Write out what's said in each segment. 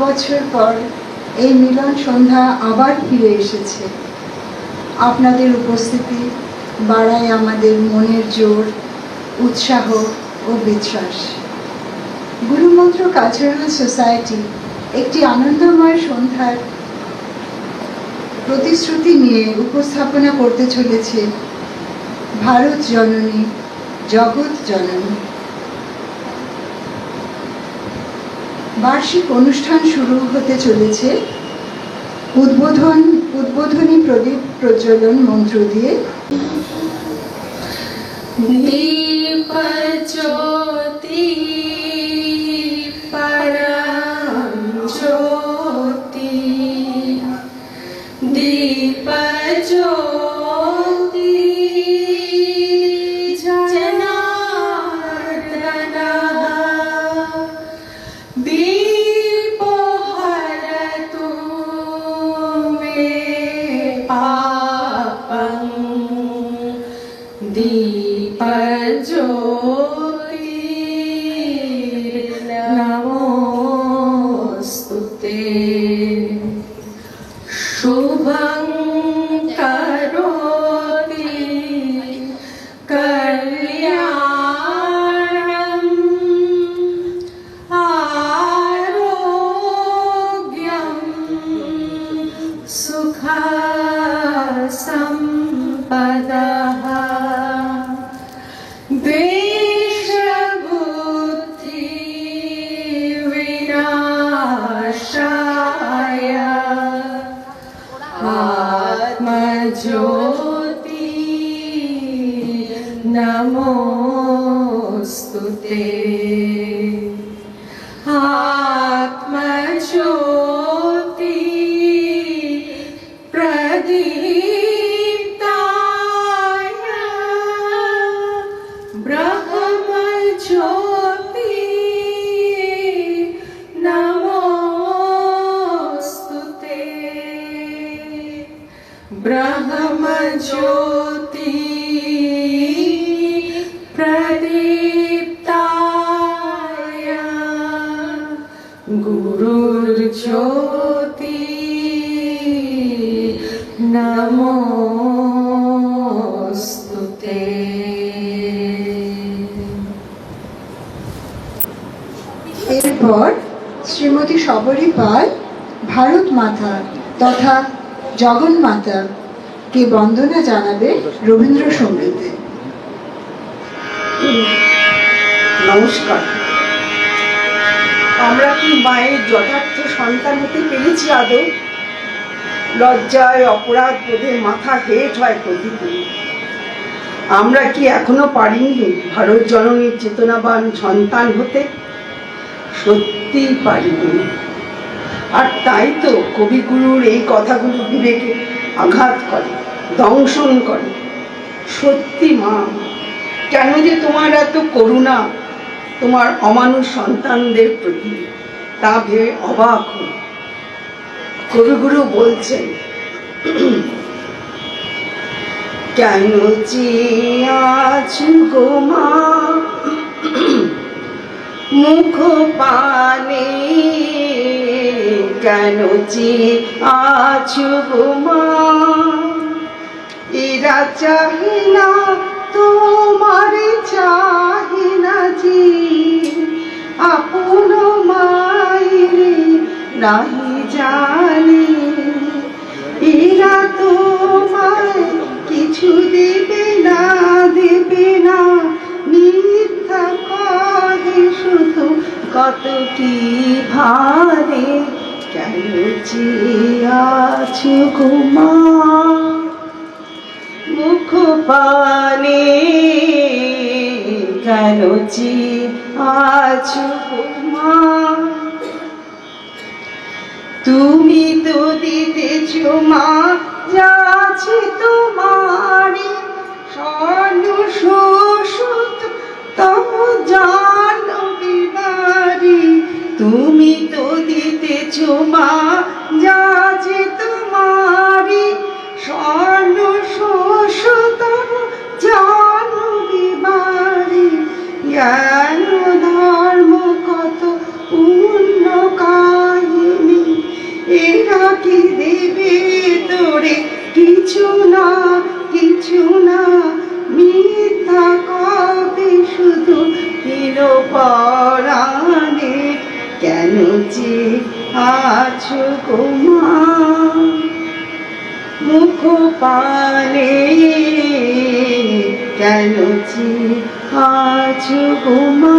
বছর পর এই মিলন সন্ধ্যা আবার ফিরে এসেছে। আপনাদের উপস্থিতি বাড়ায় আমাদের মনের জোর, উৎসাহ ও বিশ্বাস। গুরুমন্ত্র কালচারাল সোসাইটি একটি আনন্দময় সন্ধ্যার প্রতিশ্রুতি নিয়ে উপস্থাপনা করতে চলেছে। ভারত জননী, জগৎ জননী। বার্ষিক অনুষ্ঠান শুরু হতে চলেছে। উদ্বোধন উদ্বোধনী প্রদীপ প্রজ্বলন মন্ত্র দিয়ে। দীপ आत्मज्योति प्रदीप्ताय ब्रह्मज्योति नमोऽस्तु ते। ब्रह्मज्योति গুরুর জ্যোতি নমস্তুতে এরপর শ্রীমতী সবরী পাল ভারত মাতা তথা জগন্মাতা কে বন্দনা জানাবে রবীন্দ্রসঙ্গীতে। নমস্কার। আমরা কি মায়ের যথার্থ সন্তান হতে পেরেছি আদৌ? লজ্জায় অপরাধ বোধে মাথা হেট হয় প্রতিদিন আমরা কি এখনও পারিনি ভারত জননীর চেতনাবান সন্তান হতে? সত্যিই পারিনি। আর তাই তো কবিগুরুর এই কথাগুলো বিবেকে আঘাত করে, দংশন করে। সত্যি মা, কেন যে তোমার এত করুণা তোমার অমানুষ সন্তানদের প্রতি তা ভেবে অবাক কবিগুরু বলছেন, কেন চিয়াছু গো মুখ পানে কেন চি গো মা? এরা চাহে না তোমার চাহে না জি আপন মায়েরে নাহি জানে। এরা তোমায় কিছু দেবে না দেবে না, মিথ্যা কহে শুধু কত কি ভারে। কেন চেয়ে আছো মুখ পানে আছো মা তুমি তো দিতেছ মা যাচ্ছে তোমারি স্বর্ণ শোষত তব বিবারি। তুমি তো দিতেছ মা যাচ্ছে তোমারি ভিতরে কিছু না কিছু না। মিথ্যা কবে শুধু নিরপরাণে? কেন যে আছো গোমা মুখ পানে? কেন যে আছো গোমা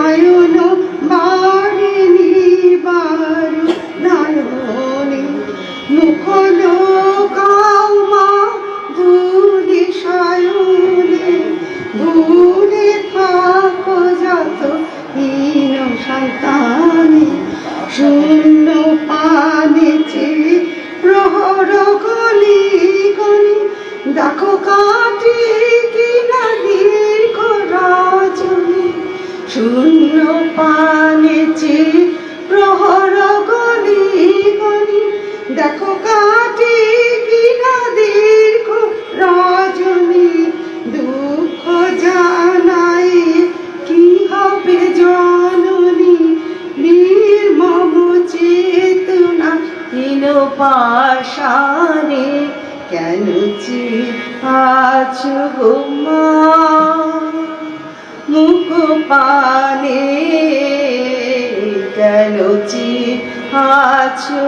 নয়ন বারু নয়নে মুখ লোকাও মা ধুলি সায়নে ভুলে থাকো হীন সন্তানে, শূন্য পানেছে প্রহর গলি গলি, দেখো কাটি শূন্য পানেছে প্রহর গলি গলি দেখো কাটি কিনা দীর্ঘ রজনী, দুঃখ জানাই কি হবে জননী? নির্মম চেতনা হীন পাশানে কেন যে আছো মা? মুখ পানে কেন যে আছো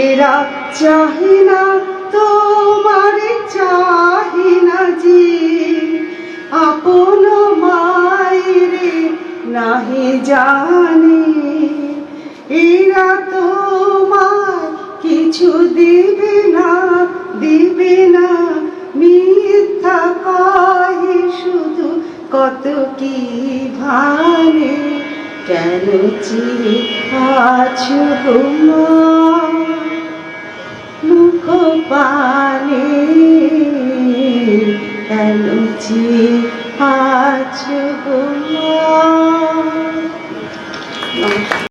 এরা চাহি না, তোমার চাহি না জি আপন মায়েরে নাহি জানে। এরা তোমার কিছু দিবে না দিবে না কত কি ভানে? কেন চিনি আছো মুখ পানে কেন যে আছো